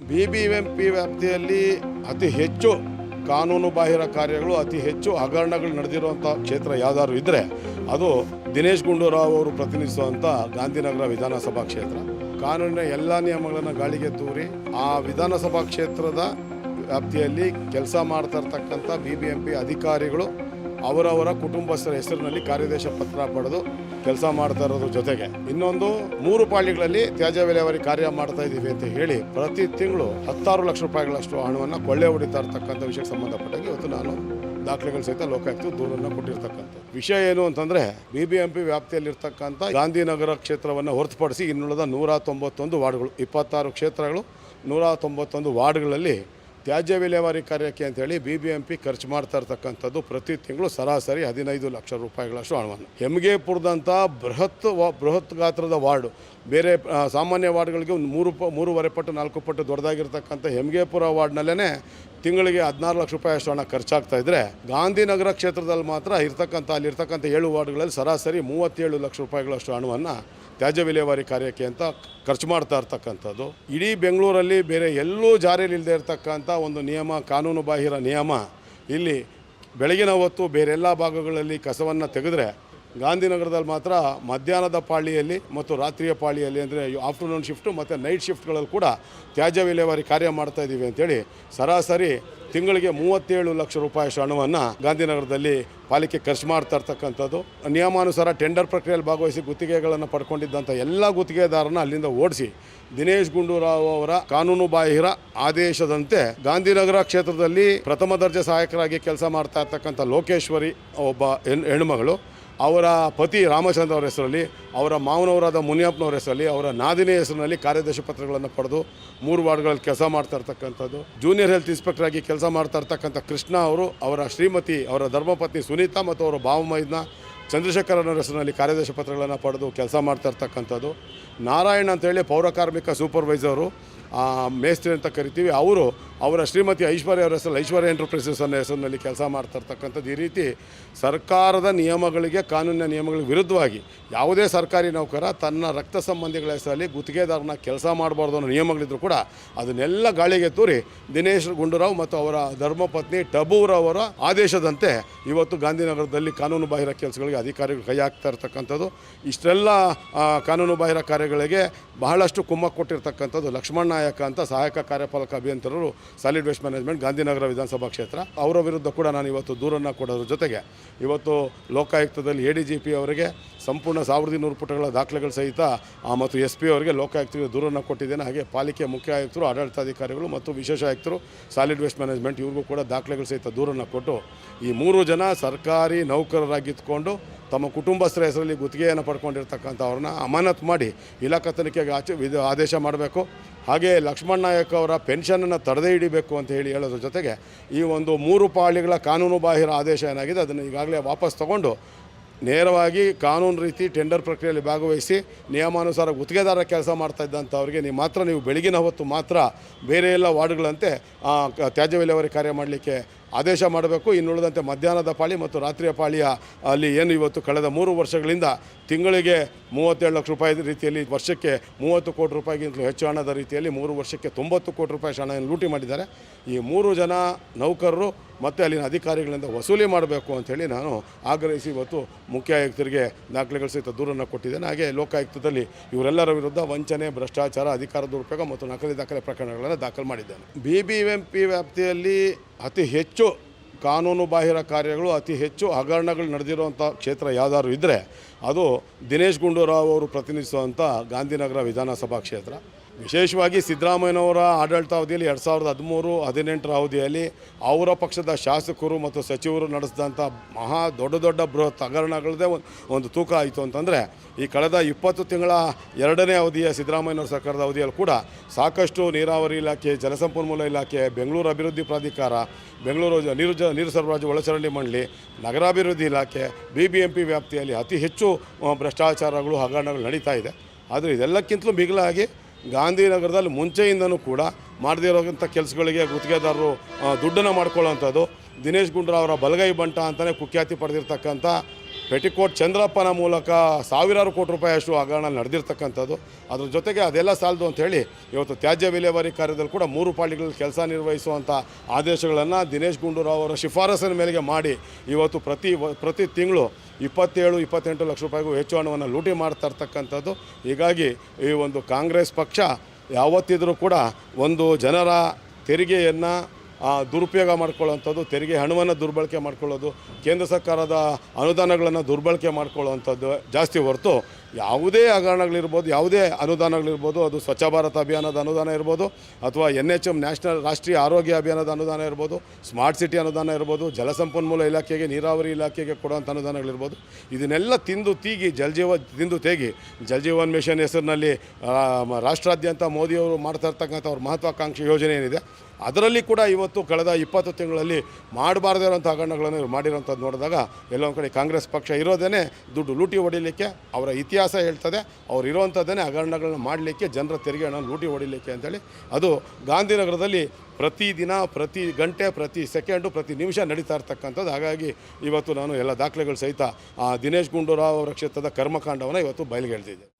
B B M P ವ್ಯಾಪ್ತಿಯಲ್ಲಿ ಅತಿ ಹೆಚ್ಚು ಕಾನೂನು ಬಾಹಿರ ಕಾರ್ಯಗಳು, ಅತಿ ಹೆಚ್ಚು ಹಗರಣಗಳು ನಡೆದಿರುವಂಥ ಕ್ಷೇತ್ರ ಯಾವ್ದಾದ್ರು ಇದ್ದರೆ ಅದು ದಿನೇಶ್ ಗುಂಡೂರಾವ್ ಅವರು ಪ್ರತಿನಿಧಿಸುವಂಥ ಗಾಂಧಿನಗರ ವಿಧಾನಸಭಾ ಕ್ಷೇತ್ರ. ಕಾನೂನಿನ ಎಲ್ಲ ನಿಯಮಗಳನ್ನು ಗಾಳಿಗೆ ತೂರಿ ಆ ವಿಧಾನಸಭಾ ಕ್ಷೇತ್ರದ ವ್ಯಾಪ್ತಿಯಲ್ಲಿ ಕೆಲಸ ಮಾಡ್ತಾ ಇರ್ತಕ್ಕಂಥ ಬಿ ಬಿ ಎಂ ಪಿ ಅಧಿಕಾರಿಗಳು ಅವರವರ ಕುಟುಂಬಸ್ಥರ ಹೆಸರಿನಲ್ಲಿ ಕಾರ್ಯದೇಶ ಪತ್ರ ಪಡೆದು ಕೆಲಸ ಮಾಡ್ತಾ ಇರೋದ್ರ ಜೊತೆಗೆ. ಇನ್ನೊಂದು ಮೂರು ಪಾಳಿಗಳಲ್ಲಿ ತ್ಯಾಜ್ಯ ವಿಲೇವಾರಿ ಕಾರ್ಯ ಮಾಡ್ತಾ ಇದ್ದೀವಿ ಅಂತ ಹೇಳಿ ಪ್ರತಿ ತಿಂಗಳು ಹತ್ತಾರು ಲಕ್ಷ ರೂಪಾಯಿಗಳಷ್ಟು ಹಣವನ್ನು ಕೊಳ್ಳೆ ಹೊಡಿತಾ ಇರ್ತಕ್ಕಂಥ ವಿಷಯಕ್ಕೆ ಸಂಬಂಧಪಟ್ಟಾಗಿ ಇವತ್ತು ನಾನು ದಾಖಲೆಗಳು ಸಹಿತ ಲೋಕಾಯುಕ್ತ ದೂರನ್ನು ಕೊಟ್ಟಿರ್ತಕ್ಕಂಥ ವಿಷಯ ಏನು ಅಂತಂದ್ರೆ ಬಿ ಬಿ ಎಂ ಪಿ ವ್ಯಾಪ್ತಿಯಲ್ಲಿರ್ತಕ್ಕಂಥ ಗಾಂಧಿನಗರ ಕ್ಷೇತ್ರವನ್ನು ಹೊರತುಪಡಿಸಿ ಇನ್ನುಳಿದ ನೂರ ತೊಂಬತ್ತೊಂದು ವಾರ್ಡ್ಗಳು, ಇಪ್ಪತ್ತಾರು ಕ್ಷೇತ್ರಗಳು ನೂರ ತೊಂಬತ್ತೊಂದು ವಾರ್ಡ್ಗಳಲ್ಲಿ ತ್ಯಾಜ್ಯ ವಿಲೇವಾರಿ ಕಾರ್ಯಕ್ಕೆ ಅಂತೇಳಿ ಬಿ ಬಿ ಎಂ ಪಿ ಖರ್ಚು ಮಾಡ್ತಾ ಇರ್ತಕ್ಕಂಥದ್ದು ಪ್ರತಿ ತಿಂಗಳು ಸರಾಸರಿ ಹದಿನೈದು ಲಕ್ಷ ರೂಪಾಯಿಗಳಷ್ಟು ಹಣವನ್ನು. ಹೆಮ್ಗೇಪುರದಂಥ ಬೃಹತ್ ವಾ, ಬೃಹತ್ ಗಾತ್ರದ ವಾರ್ಡು, ಬೇರೆ ಸಾಮಾನ್ಯ ವಾರ್ಡ್ಗಳಿಗೆ ಒಂದು ಮೂರು ಪ, ಮೂರುವರೆ ಪಟ್ಟು ನಾಲ್ಕು ಪಟ್ಟು ದೊಡ್ಡದಾಗಿರ್ತಕ್ಕಂಥ ಹೆಮ್ಗೆಪುರ ವಾರ್ಡ್ನಲ್ಲೇ ತಿಂಗಳಿಗೆ ಹದಿನಾರು ಲಕ್ಷ ರೂಪಾಯಿ ಅಷ್ಟು ಹಣ ಖರ್ಚಾಗ್ತಾ ಇದ್ರೆ ಗಾಂಧಿನಗರ ಕ್ಷೇತ್ರದಲ್ಲಿ ಮಾತ್ರ ಇರ್ತಕ್ಕಂಥ ಅಲ್ಲಿರ್ತಕ್ಕಂಥ ಏಳು ವಾರ್ಡ್ಗಳಲ್ಲಿ ಸರಾಸರಿ ಮೂವತ್ತೇಳು ಲಕ್ಷ ರೂಪಾಯಿಗಳಷ್ಟು ಹಣವನ್ನು ತ್ಯಾಜ್ಯ ವಿಲೇವಾರಿ ಕಾರ್ಯಕ್ಕೆ ಅಂತ ಖರ್ಚು ಮಾಡ್ತಾ ಇರ್ತಕ್ಕಂಥದ್ದು. ಇಡೀ ಬೆಂಗಳೂರಲ್ಲಿ ಬೇರೆ ಎಲ್ಲೂ ಜಾರಿಯಲ್ಲಿಲ್ಲದೆ ಇರತಕ್ಕಂಥ ಒಂದು ನಿಯಮ, ಕಾನೂನು ಬಾಹಿರ ನಿಯಮ, ಇಲ್ಲಿ ಬೆಳಗಿನ ಹೊತ್ತು ಬೇರೆಲ್ಲ ಭಾಗಗಳಲ್ಲಿ ಕಸವನ್ನು ತೆಗೆದ್ರೆ ಗಾಂಧಿನಗರದಲ್ಲಿ ಮಾತ್ರ ಮಧ್ಯಾಹ್ನದ ಪಾಳಿಯಲ್ಲಿ ಮತ್ತು ರಾತ್ರಿಯ ಪಾಳಿಯಲ್ಲಿ ಅಂದರೆ ಆಫ್ಟರ್ನೂನ್ ಶಿಫ್ಟು ಮತ್ತು ನೈಟ್ ಶಿಫ್ಟ್ಗಳಲ್ಲಿ ಕೂಡ ತ್ಯಾಜ್ಯ ವಿಲೇವಾರಿ ಕಾರ್ಯ ಮಾಡ್ತಾ ಇದ್ದೀವಿ ಅಂತೇಳಿ ಸರಾಸರಿ ತಿಂಗಳಿಗೆ ಮೂವತ್ತೇಳು ಲಕ್ಷ ರೂಪಾಯಿ ಹಣವನ್ನು ಗಾಂಧಿನಗರದಲ್ಲಿ ಪಾಲಿಕೆ ಖರ್ಚು ಮಾಡ್ತಾ ಇರ್ತಕ್ಕಂಥದ್ದು. ನಿಯಮಾನುಸಾರ ಟೆಂಡರ್ ಪ್ರಕ್ರಿಯೆಯಲ್ಲಿ ಭಾಗವಹಿಸಿ ಗುತ್ತಿಗೆಗಳನ್ನು ಪಡ್ಕೊಂಡಿದ್ದಂಥ ಎಲ್ಲ ಗುತ್ತಿಗೆದಾರನ ಅಲ್ಲಿಂದ ಓಡಿಸಿ ದಿನೇಶ್ ಗುಂಡೂರಾವ್ ಅವರ ಕಾನೂನು ಬಾಹಿರ ಆದೇಶದಂತೆ ಗಾಂಧಿನಗರ ಕ್ಷೇತ್ರದಲ್ಲಿ ಪ್ರಥಮ ದರ್ಜೆ ಸಹಾಯಕರಾಗಿ ಕೆಲಸ ಮಾಡ್ತಾ ಇರ್ತಕ್ಕಂಥ ಲೋಕೇಶ್ವರಿ, ಒಬ್ಬ ಹೆಣ್, ಹೆಣ್ಮಗಳು. ಅವರ ಪತಿ ರಾಮಚಂದ್ರ ಅವರ ಹೆಸರಲ್ಲಿ, ಅವರ ಮಾವನವರಾದ ಮುನಿಯಪ್ಪನವರ ಹೆಸರಲ್ಲಿ, ಅವರ ನಾದಿನಿ ಹೆಸರಿನಲ್ಲಿ ಕಾರ್ಯದರ್ಶಿ ಪತ್ರಗಳನ್ನು ಪಡೆದು ಮೂರು ವಾರ್ಡ್ಗಳಲ್ಲಿ ಕೆಲಸ ಮಾಡ್ತಾ ಇರ್ತಕ್ಕಂಥದ್ದು. ಜೂನಿಯರ್ ಹೆಲ್ತ್ ಇನ್ಸ್ಪೆಕ್ಟರ್ ಆಗಿ ಕೆಲಸ ಮಾಡ್ತಾ ಇರ್ತಕ್ಕಂಥ ಕೃಷ್ಣ ಅವರು, ಅವರ ಶ್ರೀಮತಿ, ಅವರ ಧರ್ಮಪತ್ನಿ ಸುನೀತಾ ಮತ್ತು ಅವರ ಭಾವಮೈದ್ನ ಚಂದ್ರಶೇಖರನವರ ಹೆಸರಿನಲ್ಲಿ ಕಾರ್ಯದರ್ಶಿ ಪತ್ರಗಳನ್ನು ಪಡೆದು ಕೆಲಸ ಮಾಡ್ತಾ ಇರ್ತಕ್ಕಂಥದ್ದು. ನಾರಾಯಣ್ ಅಂತೇಳಿ ಪೌರ ಕಾರ್ಮಿಕ ಸೂಪರ್ವೈಸರು ಮೇಸ್ತ್ರಿ ಅಂತ ಕರಿತೀವಿ, ಅವರು ಅವರ ಶ್ರೀಮತಿ ಐಶ್ವರ್ಯ ಅವರ ಹೆಸರಲ್ಲಿ ಐಶ್ವರ್ಯ ಎಂಟರ್ಪ್ರೈಸಸ್ ಅನ್ನೋ ಹೆಸರಿನಲ್ಲಿ ಕೆಲಸ ಮಾಡ್ತಾ ಈ ರೀತಿ ಸರ್ಕಾರದ ನಿಯಮಗಳಿಗೆ, ಕಾನೂನಿನ ನಿಯಮಗಳಿಗೆ ವಿರುದ್ಧವಾಗಿ ಯಾವುದೇ ಸರ್ಕಾರಿ ನೌಕರ ತನ್ನ ರಕ್ತ ಸಂಬಂಧಿಗಳ ಹೆಸರಲ್ಲಿ ಗುತ್ತಿಗೆದಾರನ ಕೆಲಸ ಮಾಡಬಾರ್ದು ಅನ್ನೋ ನಿಯಮಗಳಿದ್ದರೂ ಕೂಡ ಅದನ್ನೆಲ್ಲ ಗಾಳಿಗೆ ತೂರಿ ದಿನೇಶ್ ಗುಂಡೂರಾವ್ ಮತ್ತು ಅವರ ಧರ್ಮಪತ್ನಿ ಟಬೂರವರ ಆದೇಶದಂತೆ ಇವತ್ತು ಗಾಂಧಿನಗರದಲ್ಲಿ ಕಾನೂನು ಬಾಹಿರ ಕೆಲಸಗಳಿಗೆ ಅಧಿಕಾರಿಗಳು ಕೈ ಹಾಕ್ತಾ ಇರ್ತಕ್ಕಂಥದ್ದು. ಇಷ್ಟೆಲ್ಲ ಕಾನೂನು ಬಾಹಿರ ಕಾರ್ಯಗಳಿಗೆ ಬಹಳಷ್ಟು ಕುಮ್ಮಕ್ಕು ಕೊಟ್ಟಿರ್ತಕ್ಕಂಥದ್ದು ಲಕ್ಷ್ಮಣ ಅಂತ ಸಹಾಯಕ ಕಾರ್ಯಪಾಲಕ ಅಭಿಯಂತರರು ಸಾಲಿಡ್ ವೇಸ್ಟ್ ಮ್ಯಾನೇಜ್ಮೆಂಟ್ ಗಾಂಧಿನಗರ ವಿಧಾನಸಭಾ ಕ್ಷೇತ್ರ. ಅವರ ವಿರುದ್ಧ ಕೂಡ ನಾನು ಇವತ್ತು ದೂರನ್ನು ಕೊಡೋದ್ರ ಜೊತೆಗೆ. ಇವತ್ತು ಲೋಕಾಯುಕ್ತದಲ್ಲಿ ಎ ಡಿ ಜಿ ಪಿ ಅವರಿಗೆ ಸಂಪೂರ್ಣ ಸಾವಿರದ ಇನ್ನೂರು ಪುಟಗಳ ದಾಖಲೆಗಳು ಸಹಿತ ಮತ್ತು ಎಸ್ ಪಿ ಅವರಿಗೆ ಲೋಕಾಯುಕ್ತರಿಗೆ ದೂರನ್ನು ಕೊಟ್ಟಿದ್ದೇನೆ. ಹಾಗೆ ಪಾಲಿಕೆ ಮುಖ್ಯ ಆಯುಕ್ತರು, ಆಡಳಿತಾಧಿಕಾರಿಗಳು ಮತ್ತು ವಿಶೇಷ ಆಯುಕ್ತರು ಸಾಲಿಡ್ ವೇಸ್ಟ್ ಮ್ಯಾನೇಜ್ಮೆಂಟ್ ಇವ್ರಿಗೂ ಕೂಡ ದಾಖಲೆಗಳು ಸಹಿತ ದೂರನ್ನು ಕೊಟ್ಟು ಈ ಮೂರು ಜನ ಸರ್ಕಾರಿ ನೌಕರರಾಗಿದ್ದುಕೊಂಡು ತಮ್ಮ ಕುಟುಂಬಸ್ಥರ ಹೆಸರಲ್ಲಿ ಗುತ್ತಿಗೆಯನ್ನು ಪಡ್ಕೊಂಡಿರ್ತಕ್ಕಂಥ ಅವ್ರನ್ನ ಅಮಾನತ್ ಮಾಡಿ ಇಲಾಖಾ ತನಿಖೆಗೆ ಆಚೆ ವಿಧ ಆದೇಶ ಮಾಡಬೇಕು. ಹಾಗೆ ಲಕ್ಷ್ಮಣ್ ನಾಯಕ್ ಅವರ ಪೆನ್ಷನನ್ನು ತಡೆದೇ ಹಿಡಿಬೇಕು ಅಂತ ಹೇಳಿ ಹೇಳೋದ್ರ ಜೊತೆಗೆ ಈ ಒಂದು ಮೂರು ಪಾಳಿಗಳ ಕಾನೂನು ಬಾಹಿರ ಆದೇಶ ಏನಾಗಿದೆ, ಅದನ್ನು ಈಗಾಗಲೇ ವಾಪಸ್ ತಗೊಂಡು ನೇರವಾಗಿ ಕಾನೂನು ರೀತಿ ಟೆಂಡರ್ ಪ್ರಕ್ರಿಯೆಯಲ್ಲಿ ಭಾಗವಹಿಸಿ ನಿಯಮಾನುಸಾರ ಗುತ್ತಿಗೆದಾರ ಕೆಲಸ ಮಾಡ್ತಾ ಇದ್ದಂಥವ್ರಿಗೆ ನೀವು ಮಾತ್ರ, ನೀವು ಬೆಳಗಿನ ಹೊತ್ತು ಮಾತ್ರ ಬೇರೆ ಎಲ್ಲ ವಾರ್ಡ್ಗಳಂತೆ ತ್ಯಾಜ್ಯ ವಿಲೇವಾರಿ ಕಾರ್ಯ ಮಾಡಲಿಕ್ಕೆ ಆದೇಶ ಮಾಡಬೇಕು. ಇನ್ನುಳಿದಂತೆ ಮಧ್ಯಾಹ್ನದ ಪಾಳಿ ಮತ್ತು ರಾತ್ರಿಯ ಪಾಳಿಯ, ಅಲ್ಲಿ ಏನು ಇವತ್ತು ಕಳೆದ ಮೂರು ವರ್ಷಗಳಿಂದ ತಿಂಗಳಿಗೆ ಮೂವತ್ತೇಳು ಲಕ್ಷ ರೂಪಾಯಿ ರೀತಿಯಲ್ಲಿ ವರ್ಷಕ್ಕೆ ಮೂವತ್ತು ಕೋಟಿ ರೂಪಾಯಿಗಿಂತಲೂ ಹೆಚ್ಚು ಹಣದ ರೀತಿಯಲ್ಲಿ ಮೂರು ವರ್ಷಕ್ಕೆ ತೊಂಬತ್ತು ಕೋಟಿ ರೂಪಾಯಿ ಹಣವನ್ನು ಲೂಟಿ ಮಾಡಿದ್ದಾರೆ. ಈ ಮೂರು ಜನ ನೌಕರರು ಮತ್ತು ಅಲ್ಲಿನ ಅಧಿಕಾರಿಗಳಿಂದ ವಸೂಲಿ ಮಾಡಬೇಕು ಅಂಥೇಳಿ ನಾನು ಆಗ್ರಹಿಸಿ ಇವತ್ತು ಮುಖ್ಯ ಆಯುಕ್ತರಿಗೆ ದಾಖಲೆಗಳು ಸಹಿತ ದೂರನ್ನು ಕೊಟ್ಟಿದ್ದೇನೆ. ಹಾಗೆ ಲೋಕಾಯುಕ್ತದಲ್ಲಿ ಇವರೆಲ್ಲರ ವಿರುದ್ಧ ವಂಚನೆ, ಭ್ರಷ್ಟಾಚಾರ, ಅಧಿಕಾರ ದುರುಪಯೋಗ ಮತ್ತು ನಕಲಿ ದಾಖಲೆ ಪ್ರಕರಣಗಳನ್ನು ದಾಖಲು ಮಾಡಿದ್ದೇನೆ. ಬಿ ಬಿ ಎಂ ವ್ಯಾಪ್ತಿಯಲ್ಲಿ ಅತಿ ಹೆಚ್ಚು ಕಾನೂನು ಬಾಹಿರ ಕಾರ್ಯಗಳು, ಅತಿ ಹೆಚ್ಚು ಹಗರಣಗಳು ನಡೆದಿರುವಂಥ ಕ್ಷೇತ್ರ ಯಾವುದಾದ್ರು ಇದ್ದರೆ ಅದು ದಿನೇಶ್ ಗುಂಡೂರಾವ್ ಅವರು ಪ್ರತಿನಿಧಿಸುವಂಥ ಗಾಂಧಿನಗರ ವಿಧಾನಸಭಾ ಕ್ಷೇತ್ರ. ವಿಶೇಷವಾಗಿ ಸಿದ್ದರಾಮಯ್ಯನವರ ಆಡಳಿತಾವಧಿಯಲ್ಲಿ ಎರಡು ಸಾವಿರದ ಹದಿಮೂರು, ಹದಿನೆಂಟರ ಅವಧಿಯಲ್ಲಿ ಅವರ ಪಕ್ಷದ ಶಾಸಕರು ಮತ್ತು ಸಚಿವರು ನಡೆಸಿದಂಥ ಮಹಾ ದೊಡ್ಡ ದೊಡ್ಡ ಬೃಹತ್ ಹಗರಣಗಳದೇ ಒಂದು ತೂಕ ಆಯಿತು ಅಂತಂದರೆ ಈ ಕಳೆದ ಇಪ್ಪತ್ತು ತಿಂಗಳ ಎರಡನೇ ಅವಧಿಯ ಸಿದ್ದರಾಮಯ್ಯನವರ ಸರ್ಕಾರದ ಅವಧಿಯಲ್ಲಿ ಕೂಡ ಸಾಕಷ್ಟು ನೀರಾವರಿ ಇಲಾಖೆ, ಜಲಸಂಪನ್ಮೂಲ ಇಲಾಖೆ, ಬೆಂಗಳೂರು ಅಭಿವೃದ್ಧಿ ಪ್ರಾಧಿಕಾರ, ಬೆಂಗಳೂರು ನೀರು ಜ, ನೀರು ಸರಬರಾಜು ಒಳಚರಂಡಿ ಮಂಡಳಿ, ನಗರಾಭಿವೃದ್ಧಿ ಇಲಾಖೆ ಬಿ ಬಿ ಎಂ ವ್ಯಾಪ್ತಿಯಲ್ಲಿ ಅತಿ ಹೆಚ್ಚು ಭ್ರಷ್ಟಾಚಾರಗಳು, ಹಗರಣಗಳು ನಡೀತಾ ಇದೆ. ಆದರೆ ಇದೆಲ್ಲಕ್ಕಿಂತಲೂ ಮಿಗಿಲಾಗಿ ಗಾಂಧಿನಗರದಲ್ಲಿ ಮುಂಚೆಯಿಂದನೂ ಕೂಡ ಮಾಡದೇ ಇರೋಂಥ ಕೆಲಸಗಳಿಗೆ ಗುತ್ತಿಗೆದಾರರು ದುಡ್ಡನ್ನು ಮಾಡ್ಕೊಳ್ಳೋವಂಥದ್ದು ದಿನೇಶ್ ಗುಂಡೂರಾವ್ ಅವರ ಬಲಗೈ ಬಂಟ ಅಂತಲೇ ಕುಖ್ಯಾತಿ ಪಡೆದಿರ್ತಕ್ಕಂಥ ಪೆಟಿಕೋಟ್ ಚಂದ್ರಪ್ಪನ ಮೂಲಕ ಸಾವಿರಾರು ಕೋಟಿ ರೂಪಾಯಿ ಅಷ್ಟು ಹಗರಣ ನಡೆದಿರ್ತಕ್ಕಂಥದ್ದು. ಅದ್ರ ಜೊತೆಗೆ ಅದೆಲ್ಲ ಸಾಲದು ಅಂತ ಹೇಳಿ ಇವತ್ತು ತ್ಯಾಜ್ಯ ವಿಲೇವಾರಿ ಕಾರ್ಯದಲ್ಲಿ ಕೂಡ ಮೂರು ಪಾಳಿಗಳಲ್ಲಿ ಕೆಲಸ ನಿರ್ವಹಿಸುವಂಥ ಆದೇಶಗಳನ್ನು ದಿನೇಶ್ ಗುಂಡೂರಾವ್ ಅವರ ಶಿಫಾರಸಿನ ಮೇಲೆಗೆ ಮಾಡಿ ಇವತ್ತು ಪ್ರತಿ ಪ್ರತಿ ತಿಂಗಳು ಇಪ್ಪತ್ತೇಳು, ಇಪ್ಪತ್ತೆಂಟು ಲಕ್ಷ ರೂಪಾಯಿಗೂ ಹೆಚ್ಚು ಹಣವನ್ನು ಲೂಟಿ ಮಾಡ್ತಾ ಇರ್ತಕ್ಕಂಥದ್ದು. ಹೀಗಾಗಿ ಈ ಒಂದು ಕಾಂಗ್ರೆಸ್ ಪಕ್ಷ ಯಾವತ್ತಿದ್ರೂ ಕೂಡ ಒಂದು ಜನರ ತೆರಿಗೆಯನ್ನು ದುರುಪಯೋಗ ಮಾಡ್ಕೊಳ್ಳೋವಂಥದ್ದು, ತೆರಿಗೆ ಹಣವನ್ನು ದುರ್ಬಳಕೆ ಮಾಡ್ಕೊಳ್ಳೋದು, ಕೇಂದ್ರ ಸರ್ಕಾರದ ಅನುದಾನಗಳನ್ನು ದುರ್ಬಳಕೆ ಮಾಡ್ಕೊಳ್ಳೋವಂಥದ್ದು ಜಾಸ್ತಿ ಹೊರತು ಯಾವುದೇ ಹಗರಣಗಳಿರ್ಬೋದು, ಯಾವುದೇ ಅನುದಾನಗಳಿರ್ಬೋದು, ಅದು ಸ್ವಚ್ಛ ಭಾರತ ಅಭಿಯಾನದ ಅನುದಾನ ಇರ್ಬೋದು, ಅಥವಾ ಎನ್ ಎಚ್ ಎಂ ನ್ಯಾಷನಲ್ ರಾಷ್ಟ್ರೀಯ ಆರೋಗ್ಯ ಅಭಿಯಾನದ ಅನುದಾನ ಇರ್ಬೋದು, ಸ್ಮಾರ್ಟ್ ಸಿಟಿ ಅನುದಾನ ಇರ್ಬೋದು, ಜಲಸಂಪನ್ಮೂಲ ಇಲಾಖೆಗೆ, ನೀರಾವರಿ ಇಲಾಖೆಗೆ ಕೊಡುವಂಥ ಅನುದಾನಗಳಿರ್ಬೋದು, ಇದನ್ನೆಲ್ಲ ತಿಂದು ತೀಗಿ ಜಲಜೀವ ತಿಂದು ತೇಗಿ ಜಲಜೀವನ್ ಮಿಷನ್ ಹೆಸರಿನಲ್ಲಿ ರಾಷ್ಟ್ರಾದ್ಯಂತ ಮೋದಿಯವರು ಮಾಡ್ತಾ ಇರ್ತಕ್ಕಂಥ ಅವ್ರ ಮಹತ್ವಾಕಾಂಕ್ಷಿ ಯೋಜನೆ ಏನಿದೆ ಅದರಲ್ಲಿ ಕೂಡ ಇವತ್ತು ಕಳೆದ ಇಪ್ಪತ್ತು ತಿಂಗಳಲ್ಲಿ ಮಾಡಬಾರ್ದಿರೋಂಥ ಹಗರಣಗಳನ್ನು ಮಾಡಿರೋಂಥದ್ದು ನೋಡಿದಾಗ ಎಲ್ಲೊಂದು ಕಡೆ ಕಾಂಗ್ರೆಸ್ ಪಕ್ಷ ಇರೋದೇ ದುಡ್ಡು ಲೂಟಿ ಹೊಡಿಲಿಕ್ಕೆ ಅವರ ಇತಿಹಾಸ ಹೇಳ್ತದೆ. ಅವ್ರು ಇರೋವಂಥದ್ದೇ ಹಗರಣಗಳನ್ನ ಮಾಡಲಿಕ್ಕೆ, ಜನರ ತೆರಿಗೆ ಹಣ ಲೂಟಿ ಹೊಡಿಲಿಕ್ಕೆ ಅಂತೇಳಿ. ಅದು ಗಾಂಧಿನಗರದಲ್ಲಿ ಪ್ರತಿದಿನ ಪ್ರತಿ ಗಂಟೆ, ಪ್ರತಿ ಸೆಕೆಂಡು, ಪ್ರತಿ ನಿಮಿಷ ನಡೀತಾ ಇರ್ತಕ್ಕಂಥದ್ದು. ಹಾಗಾಗಿ ಇವತ್ತು ನಾನು ಎಲ್ಲ ದಾಖಲೆಗಳು ಸಹಿತ ಆ ದಿನೇಶ್ ಗುಂಡೂರಾವ್ ಅವರ ಕ್ಷೇತ್ರದ ಕರ್ಮಕಾಂಡವನ್ನು ಇವತ್ತು ಬಯಲಿಗೆಳ್ತಿದ್ದೆ